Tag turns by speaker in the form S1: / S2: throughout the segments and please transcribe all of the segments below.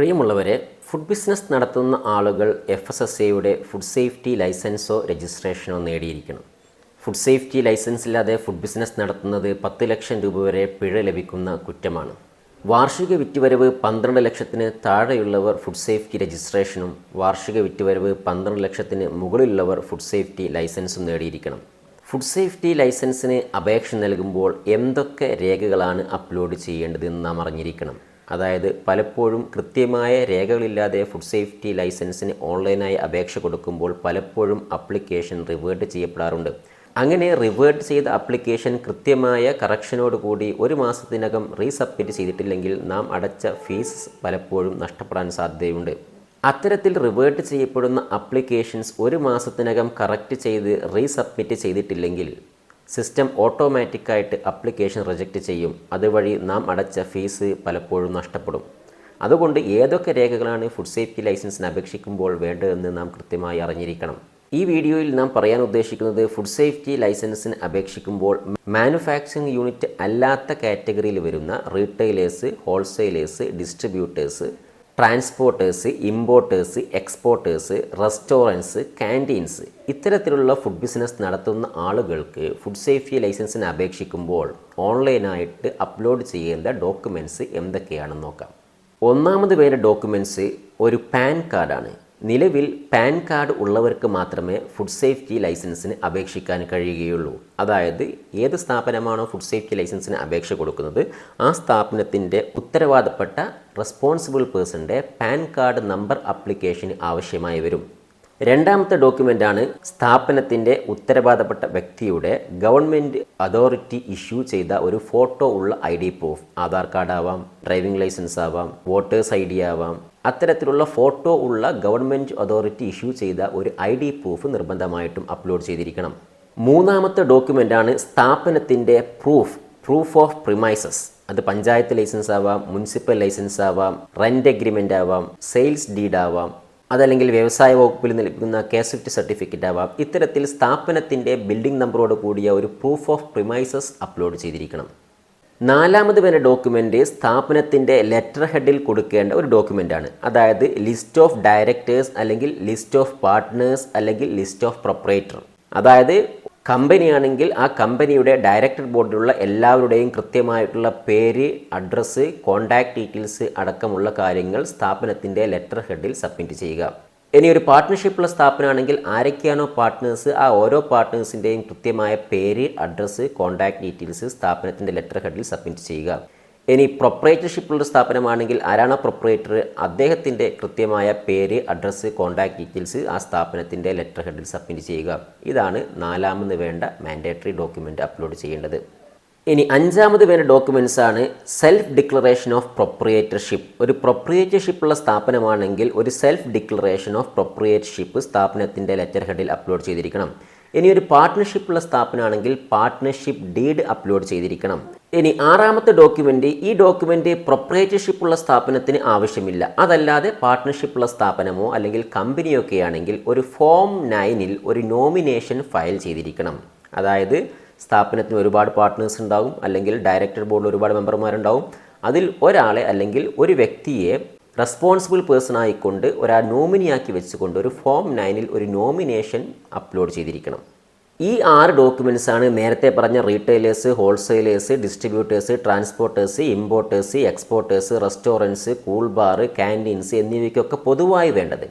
S1: പ്രിയമുള്ളവരെ food business നടത്തുന്ന ആളുകൾ എഫ് എസ് എസ് എയുടെ ഫുഡ് സേഫ്റ്റി ലൈസൻസോ രജിസ്ട്രേഷനോ നേടിയിരിക്കണം. ഫുഡ് സേഫ്റ്റി ലൈസൻസ് ഇല്ലാതെ ഫുഡ് ബിസിനസ് നടത്തുന്നത് പത്ത് ലക്ഷം രൂപ വരെ പിഴ ലഭിക്കുന്ന കുറ്റമാണ്. വാർഷിക വിറ്റുവരവ് പന്ത്രണ്ട് ലക്ഷത്തിന് താഴെയുള്ളവർ ഫുഡ് സേഫ്റ്റി രജിസ്ട്രേഷനും വാർഷിക വിറ്റുവരവ് പന്ത്രണ്ട് ലക്ഷത്തിന് മുകളിലുള്ളവർ ഫുഡ് സേഫ്റ്റി ലൈസൻസും നേടിയിരിക്കണം. ഫുഡ് സേഫ്റ്റി ലൈസൻസിന് അപേക്ഷ നൽകുമ്പോൾ എന്തൊക്കെ രേഖകളാണ് അപ്ലോഡ് ചെയ്യേണ്ടതെന്ന് നാം അറിഞ്ഞിരിക്കണം. അതായത് പലപ്പോഴും കൃത്യമായ രേഖകളില്ലാതെ ഫുഡ് സേഫ്റ്റി ലൈസൻസിന് ഓൺലൈനായി അപേക്ഷ കൊടുക്കുമ്പോൾ പലപ്പോഴും അപ്ലിക്കേഷൻ റിവേർട്ട് ചെയ്യപ്പെടാറുണ്ട്. അങ്ങനെ റിവേർട്ട് ചെയ്ത അപ്ലിക്കേഷൻ കൃത്യമായ കറക്ഷനോടുകൂടി ഒരു മാസത്തിനകം റീസബ്മിറ്റ് ചെയ്തിട്ടില്ലെങ്കിൽ നാം അടച്ച ഫീസ് പലപ്പോഴും നഷ്ടപ്പെടാൻ സാധ്യതയുണ്ട്. അത്തരത്തിൽ റിവേർട്ട് ചെയ്യപ്പെടുന്ന അപ്ലിക്കേഷൻസ് ഒരു മാസത്തിനകം കറക്റ്റ് ചെയ്ത് റീസബ്മിറ്റ് ചെയ്തിട്ടില്ലെങ്കിൽ സിസ്റ്റം ഓട്ടോമാറ്റിക്കായിട്ട് അപ്ലിക്കേഷൻ റിജക്റ്റ് ചെയ്യും. അതുവഴി നാം അടച്ച ഫീസ് പലപ്പോഴും നഷ്ടപ്പെടും. അതുകൊണ്ട് ഏതൊക്കെ രേഖകളാണ് ഫുഡ് സേഫ്റ്റി ലൈസൻസിന് അപേക്ഷിക്കുമ്പോൾ വേണ്ടതെന്ന് നാം കൃത്യമായി അറിഞ്ഞിരിക്കണം. ഈ വീഡിയോയിൽ നാം പറയാൻ ഉദ്ദേശിക്കുന്നത് ഫുഡ് സേഫ്റ്റി ലൈസൻസിന് അപേക്ഷിക്കുമ്പോൾ മാനുഫാക്ചറിംഗ് യൂണിറ്റ് അല്ലാത്ത കാറ്റഗറിയിൽ വരുന്ന retailers wholesalers distributors transporters importers exporters restaurants canteens ഇത്തരത്തിലുള്ള ഫുഡ് ബിസിനസ് നടത്തുന്ന ആളുകൾക്ക് ഫുഡ് സേഫ്റ്റി ലൈസൻസിന് അപേക്ഷിക്കുമ്പോൾ ഓൺലൈനായിട്ട് അപ്ലോഡ് ചെയ്യേണ്ട ഡോക്യുമെന്റ്സ് എന്തൊക്കെയാണെന്ന് നോക്കാം. ഒന്നാമത് വേണ്ട ഡോക്യുമെന്റ്സ് ഒരു പാൻ കാർഡാണ് നിലവിൽ പാൻ കാർഡ് ഉള്ളവർക്ക് മാത്രമേ ഫുഡ് സേഫ്റ്റി ലൈസൻസിന് അപേക്ഷിക്കാൻ കഴിയുകയുള്ളൂ. അതായത് ഏത് സ്ഥാപനമാണോ ഫുഡ് സേഫ്റ്റി ലൈസൻസിന് അപേക്ഷ കൊടുക്കുന്നത് ആ സ്ഥാപനത്തിന്റെ ഉത്തരവാദപ്പെട്ട റെസ്പോൺസിബിൾ പേഴ്സന്റെ പാൻ കാർഡ് നമ്പർ അപ്ലിക്കേഷന് ആവശ്യമായി വരും. രണ്ടാമത്തെ ഡോക്യുമെന്റാണ് സ്ഥാപനത്തിന്റെ ഉത്തരവാദപ്പെട്ട വ്യക്തിയുടെ ഗവൺമെന്റ് അതോറിറ്റി ഇഷ്യൂ ചെയ്ത ഒരു ഫോട്ടോ ഉള്ള I D proof. Aadhaar card ആവാം ഡ്രൈവിംഗ് ലൈസൻസ് ആവാം വോട്ടേഴ്സ് ഐ ഡി ആവാം അത്തരത്തിലുള്ള ഫോട്ടോ ഉള്ള ഗവൺമെന്റ് അതോറിറ്റി ഇഷ്യൂ ചെയ്ത ഒരു ഐ ഡി പ്രൂഫ് നിർബന്ധമായിട്ടും അപ്ലോഡ് ചെയ്തിരിക്കണം. മൂന്നാമത്തെ ഡോക്യുമെന്റാണ് സ്ഥാപനത്തിന്റെ പ്രൂഫ് പ്രൂഫ് ഓഫ് പ്രിമൈസസ് അത് പഞ്ചായത്ത് ലൈസൻസ് ആവാം മുനിസിപ്പൽ ലൈസൻസ് ആവാം റെന്റ് എഗ്രിമെന്റ് ആവാം സെയിൽസ് ഡീഡ് ആവാം അതല്ലെങ്കിൽ വ്യവസായ വകുപ്പിൽ നൽകുന്ന കാസറ്റ് സർട്ടിഫിക്കറ്റ് ആവാം. ഇത്തരത്തിൽ സ്ഥാപനത്തിന്റെ ബിൽഡിംഗ് നമ്പറോട് കൂടിയ ഒരു പ്രൂഫ് ഓഫ് പ്രിമൈസസ് അപ്ലോഡ് ചെയ്തിരിക്കണം. നാലാമത് വരെ ഡോക്യുമെന്റ് സ്ഥാപനത്തിന്റെ ലെറ്റർ ഹെഡിൽ കൊടുക്കേണ്ട ഒരു ഡോക്യുമെന്റാണ് അതായത് ലിസ്റ്റ് ഓഫ് ഡയറക്ടേഴ്സ് അല്ലെങ്കിൽ ലിസ്റ്റ് ഓഫ് പാർട്ട്നേഴ്സ് അല്ലെങ്കിൽ ലിസ്റ്റ് ഓഫ് പ്രൊപ്പറേറ്റർ അതായത് കമ്പനിയാണെങ്കിൽ ആ കമ്പനിയുടെ ഡയറക്ടർ ബോർഡിലുള്ള എല്ലാവരുടെയും കൃത്യമായിട്ടുള്ള പേര് അഡ്രസ്സ് കോൺടാക്റ്റ് ഡീറ്റെയിൽസ് അടക്കമുള്ള കാര്യങ്ങൾ സ്ഥാപനത്തിന്റെ ലെറ്റർ ഹെഡിൽ സബ്മിറ്റ് ചെയ്യുക. ഇനി ഒരു പാർട്ട്ണർഷിപ്പുള്ള സ്ഥാപനമാണെങ്കിൽ ആരൊക്കെയാണോ പാർട്ട്നേഴ്സ് ആ ഓരോ പാർട്ട്നേഴ്സിന്റെയും കൃത്യമായ പേര് അഡ്രസ്സ് കോൺടാക്ട് ഡീറ്റെയിൽസ് സ്ഥാപനത്തിന്റെ ലെറ്റർ ഹെഡിൽ സബ്മിറ്റ് ചെയ്യുക. ഇനി പ്രൊപ്പറേറ്റർഷിപ്പുള്ള സ്ഥാപനമാണെങ്കിൽ ആരാണോ പ്രൊപ്പറേറ്റർ അദ്ദേഹത്തിന്റെ കൃത്യമായ പേര് അഡ്രസ്സ് കോൺടാക്ട് ഡീറ്റെയിൽസ് ആ സ്ഥാപനത്തിന്റെ ലെറ്റർ ഹെഡിൽ സബ്മിറ്റ് ചെയ്യുക. ഇതാണ് നാലാമത് വേണ്ട മാൻഡേറ്ററി ഡോക്യുമെന്റ് അപ്ലോഡ് ചെയ്യേണ്ടത്. ഇനി അഞ്ചാമത് വേണ്ട ഡോക്യുമെന്റ്സ് ആണ് സെൽഫ് ഡിക്ലറേഷൻ ഓഫ് പ്രൊപ്രിയേറ്റർഷിപ്പ് ഒരു പ്രൊപ്രിയേറ്റർഷിപ്പ് ഉള്ള സ്ഥാപനമാണെങ്കിൽ ഒരു സെൽഫ് ഡിക്ലറേഷൻ ഓഫ് പ്രൊപ്രിയേറ്റർഷിപ്പ് സ്ഥാപനത്തിന്റെ ലെറ്റർ ഹെഡിൽ അപ്ലോഡ് ചെയ്തിരിക്കണം. ഇനി ഒരു പാർട്ട്ണർഷിപ്പ് ഉള്ള സ്ഥാപനമാണെങ്കിൽ പാർട്ട്ണർഷിപ്പ് ഡീഡ് അപ്ലോഡ് ചെയ്തിരിക്കണം. ഇനി ആറാമത്തെ ഡോക്യുമെന്റ് ഈ ഡോക്യുമെന്റ് പ്രൊപ്രേറ്റർഷിപ്പ് ഉള്ള സ്ഥാപനത്തിന് ആവശ്യമില്ല. അതല്ലാതെ പാർട്ട്ണർഷിപ്പ് ഉള്ള സ്ഥാപനമോ അല്ലെങ്കിൽ കമ്പനിയൊക്കെ ആണെങ്കിൽ ഒരു ഫോം നയനിൽ ഒരു നോമിനേഷൻ ഫയൽ ചെയ്തിരിക്കണം. അതായത് സ്ഥാപനത്തിന് ഒരുപാട് പാർട്ട്നേഴ്സ് ഉണ്ടാകും അല്ലെങ്കിൽ ഡയറക്ടർ ബോർഡിൽ ഒരുപാട് മെമ്പർമാരുണ്ടാവും. അതിൽ ഒരാളെ അല്ലെങ്കിൽ ഒരു വ്യക്തിയെ റെസ്പോൺസിബിൾ പേഴ്സൺ ആയിക്കൊണ്ട് ഒരാൾ നോമിനിയാക്കി വെച്ചുകൊണ്ട് ഒരു ഫോം നയനിൽ ഒരു നോമിനേഷൻ അപ്ലോഡ് ചെയ്തിരിക്കണം. ഈ ആറ് ഡോക്യുമെന്റ്സ് ആണ് നേരത്തെ പറഞ്ഞ retailers wholesalers distributors transporters importers exporters restaurants cool bar canteens എന്നിവയ്ക്കൊക്കെ പൊതുവായി വേണ്ടത്.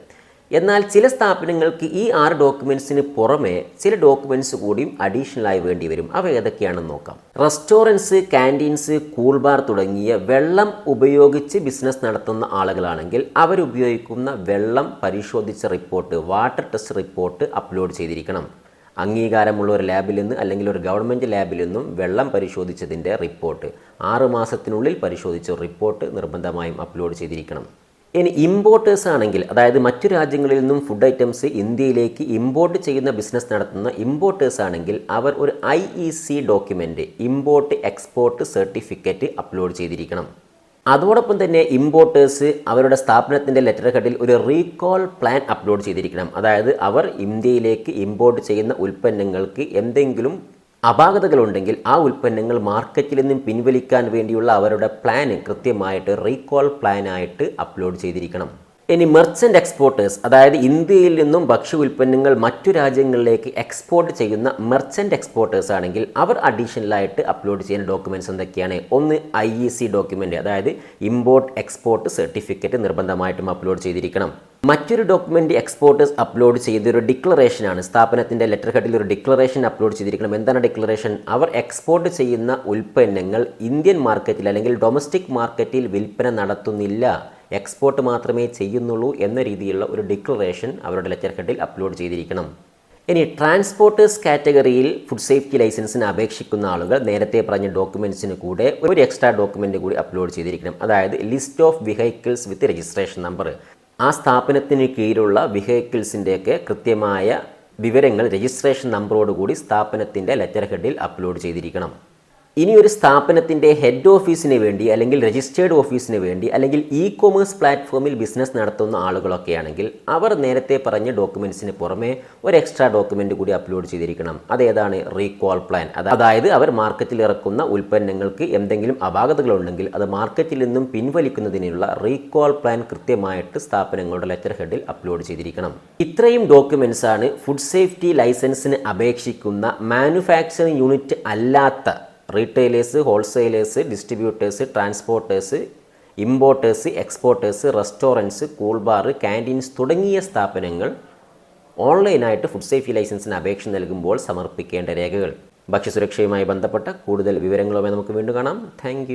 S1: എന്നാൽ ചില സ്ഥാപനങ്ങൾക്ക് ഈ ആറ് ഡോക്യുമെന്റ്സിന് പുറമെ ചില ഡോക്യുമെന്റ്സ് കൂടിയും അഡീഷണലായി വേണ്ടി വരും. അവ ഏതൊക്കെയാണെന്ന് നോക്കാം. റെസ്റ്റോറന്റ്സ് ക്യാന്റീൻസ് കൂൾ ബാർ തുടങ്ങിയ വെള്ളം ഉപയോഗിച്ച് ബിസിനസ് നടത്തുന്ന ആളുകളാണെങ്കിൽ അവരുപയോഗിക്കുന്ന വെള്ളം പരിശോധിച്ച report water test report upload ചെയ്തിരിക്കണം. അംഗീകാരമുള്ള ഒരു ലാബിൽ നിന്ന് അല്ലെങ്കിൽ ഒരു ഗവൺമെന്റ് ലാബിൽ നിന്നും വെള്ളം പരിശോധിച്ചതിന്റെ റിപ്പോർട്ട് ആറ് മാസത്തിനുള്ളിൽ പരിശോധിച്ച റിപ്പോർട്ട് നിർബന്ധമായും അപ്ലോഡ് ചെയ്തിരിക്കണം. ഇനി ഇമ്പോർട്ടേഴ്സ് ആണെങ്കിൽ അതായത് മറ്റു രാജ്യങ്ങളിൽ നിന്നും ഫുഡ് ഐറ്റംസ് ഇന്ത്യയിലേക്ക് ഇമ്പോർട്ട് ചെയ്യുന്ന ബിസിനസ് നടത്തുന്ന ഇമ്പോർട്ടേഴ്സ് ആണെങ്കിൽ അവർ ഒരു I E C document import export certificate upload ചെയ്തിരിക്കണം. അതോടൊപ്പം തന്നെ ഇമ്പോർട്ടേഴ്സ് അവരുടെ സ്ഥാപനത്തിന്റെ ലെറ്റർ ഹെഡിൽ ഒരു റീകോൾ പ്ലാൻ അപ്ലോഡ് ചെയ്തിരിക്കണം. അതായത് അവർ ഇന്ത്യയിലേക്ക് ഇമ്പോർട്ട് ചെയ്യുന്ന ഉൽപ്പന്നങ്ങൾക്ക് എന്തെങ്കിലും അപാകതകളുണ്ടെങ്കിൽ ആ ഉൽപ്പന്നങ്ങൾ മാർക്കറ്റിൽ നിന്നും പിൻവലിക്കാൻ വേണ്ടിയുള്ള അവരുടെ പ്ലാൻ കൃത്യമായിട്ട് റീകോൾ പ്ലാനായിട്ട് അപ്ലോഡ് ചെയ്തിരിക്കണം. ഇനി മെർച്ചന്റ് എക്സ്പോർട്ടേഴ്സ് അതായത് ഇന്ത്യയിൽ നിന്നും ഭക്ഷ്യ ഉൽപ്പന്നങ്ങൾ മറ്റു രാജ്യങ്ങളിലേക്ക് എക്സ്പോർട്ട് ചെയ്യുന്ന മെർച്ചന്റ് എക്സ്പോർട്ടേഴ്സ് ആണെങ്കിൽ അവർ അഡീഷണലായിട്ട് അപ്ലോഡ് ചെയ്യുന്ന ഡോക്യുമെന്റ്സ് എന്തൊക്കെയാണ്? ഒന്ന് ഐ ഇ സി ഡോക്യുമെന്റ് അതായത് ഇമ്പോർട്ട് എക്സ്പോർട്ട് സർട്ടിഫിക്കറ്റ് നിർബന്ധമായിട്ടും അപ്ലോഡ് ചെയ്തിരിക്കണം. മറ്റൊരു ഡോക്യുമെന്റ് എക്സ്പോർട്ടേഴ്സ് അപ്ലോഡ് ചെയ്തൊരു ഡിക്ലറേഷനാണ് സ്ഥാപനത്തിന്റെ ലെറ്റർ ഹെഡിൽ ഒരു ഡിക്ലറേഷൻ അപ്ലോഡ് ചെയ്തിരിക്കണം. എന്താണ് ഡിക്ലറേഷൻ അവർ എക്സ്പോർട്ട് ചെയ്യുന്ന ഉൽപ്പന്നങ്ങൾ ഇന്ത്യൻ മാർക്കറ്റിൽ അല്ലെങ്കിൽ ഡൊമസ്റ്റിക് മാർക്കറ്റിൽ വിൽപ്പന നടത്തുന്നില്ല. എക്സ്പോർട്ട് മാത്രമേ ചെയ്യുന്നുള്ളൂ എന്ന രീതിയിലുള്ള ഒരു ഡിക്ലറേഷൻ അവരുടെ ലെറ്റർ ഹെഡിൽ അപ്ലോഡ് ചെയ്തിരിക്കണം. ഇനി ട്രാൻസ്പോർട്ടേഴ്സ് കാറ്റഗറിയിൽ ഫുഡ് സേഫ്റ്റി ലൈസൻസിന് അപേക്ഷിക്കുന്ന ആളുകൾ നേരത്തെ പറഞ്ഞ ഡോക്യുമെന്റ്സിന് കൂടെ ഒരു എക്സ്ട്രാ ഡോക്യുമെന്റ് കൂടി അപ്ലോഡ് ചെയ്തിരിക്കണം. അതായത് list of vehicles with registration number. ആ സ്ഥാപനത്തിന് കീഴിലുള്ള വെഹിക്കിൾസിന്റെയൊക്കെ കൃത്യമായ വിവരങ്ങൾ രജിസ്ട്രേഷൻ നമ്പറോടുകൂടി സ്ഥാപനത്തിന്റെ ലെറ്റർ ഹെഡിൽ അപ്ലോഡ് ചെയ്തിരിക്കണം. ഇനി ഒരു സ്ഥാപനത്തിന്റെ ഹെഡ് ഓഫീസിന് വേണ്ടി അല്ലെങ്കിൽ രജിസ്റ്റേർഡ് ഓഫീസിന് വേണ്ടി അല്ലെങ്കിൽ ഇ കൊമേഴ്സ് പ്ലാറ്റ്ഫോമിൽ ബിസിനസ് നടത്തുന്ന ആളുകളൊക്കെ ആണെങ്കിൽ അവർ നേരത്തെ പറഞ്ഞ ഡോക്യുമെന്റ്സിന് പുറമെ ഒരു എക്സ്ട്രാ ഡോക്യുമെന്റ് കൂടി അപ്ലോഡ് ചെയ്തിരിക്കണം. അതേതാണ് റീകോൾ പ്ലാൻ അതായത് അവർ മാർക്കറ്റിൽ ഇറക്കുന്ന ഉൽപ്പന്നങ്ങൾക്ക് എന്തെങ്കിലും അപാകതകളുണ്ടെങ്കിൽ അത് മാർക്കറ്റിൽ നിന്നും പിൻവലിക്കുന്നതിനുള്ള റീകോൾ പ്ലാൻ കൃത്യമായിട്ട് സ്ഥാപനങ്ങളുടെ ലെറ്റർ ഹെഡിൽ അപ്ലോഡ് ചെയ്തിരിക്കണം. ഇത്രയും ഡോക്യുമെന്റ്സ് ആണ് ഫുഡ് സേഫ്റ്റി ലൈസൻസിന് അപേക്ഷിക്കുന്ന മാനുഫാക്ചറിങ് യൂണിറ്റ് അല്ലാത്ത retailers wholesalers distributors transporters importers exporters restaurants cool bar canteens തുടങ്ങിയ സ്ഥാപനങ്ങൾ ഓൺലൈനായിട്ട് ഫുഡ് സേഫ്റ്റി ലൈസൻസിന് അപേക്ഷ നൽകുമ്പോൾ സമർപ്പിക്കേണ്ട രേഖകൾ. ഭക്ഷ്യസുരക്ഷയുമായി ബന്ധപ്പെട്ട കൂടുതൽ വിവരങ്ങളുമായി നമുക്ക് വീണ്ടും കാണാം. താങ്ക്